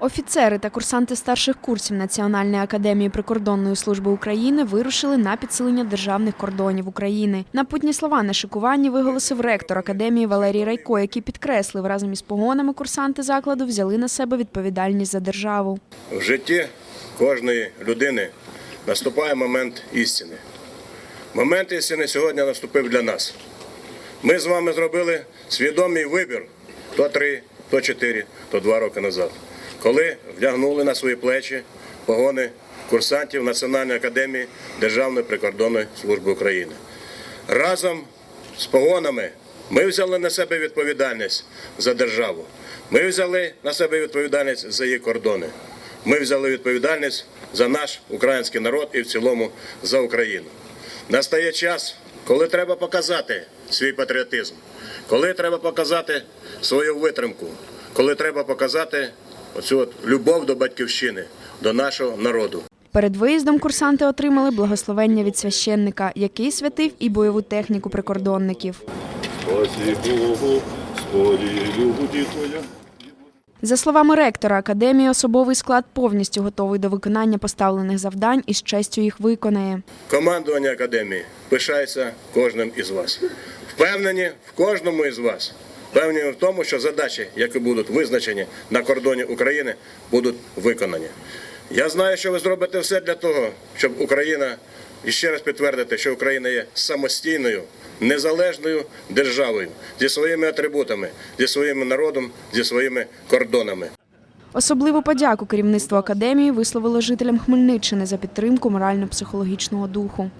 Офіцери та курсанти старших курсів Національної академії прикордонної служби України вирушили на підсилення державних кордонів України. Напутні слова на шикуванні виголосив ректор академії Валерій Райко, який підкреслив, разом із погонами курсанти закладу взяли на себе відповідальність за державу. В житті кожної людини наступає момент істини. Момент істини сьогодні наступив для нас. Ми з вами зробили свідомий вибір то три, то чотири, то два роки назад, коли вдягнули на свої плечі погони курсантів Національної академії Державної прикордонної служби України. Разом з погонами ми взяли на себе відповідальність за державу. Ми взяли на себе відповідальність за її кордони. Ми взяли відповідальність за наш український народ і в цілому за Україну. Настає час, коли треба показати свій патріотизм, коли треба показати свою витримку, коли треба показати оцю от любов до батьківщини, до нашого народу. Перед виїздом курсанти отримали благословення від священника, який святив і бойову техніку прикордонників. Богу. За словами ректора академії, особовий склад повністю готовий до виконання поставлених завдань і з честю їх виконає. Командування академії пишається кожним із вас. Впевнені в кожному із вас. Впевнені в тому, що задачі, які будуть визначені на кордоні України, будуть виконані. Я знаю, що ви зробите все для того, щоб Україна і ще раз підтвердити, що Україна є самостійною, незалежною державою зі своїми атрибутами, зі своїм народом, зі своїми кордонами. Особливу подяку керівництву академії висловило жителям Хмельниччини за підтримку морально-психологічного духу.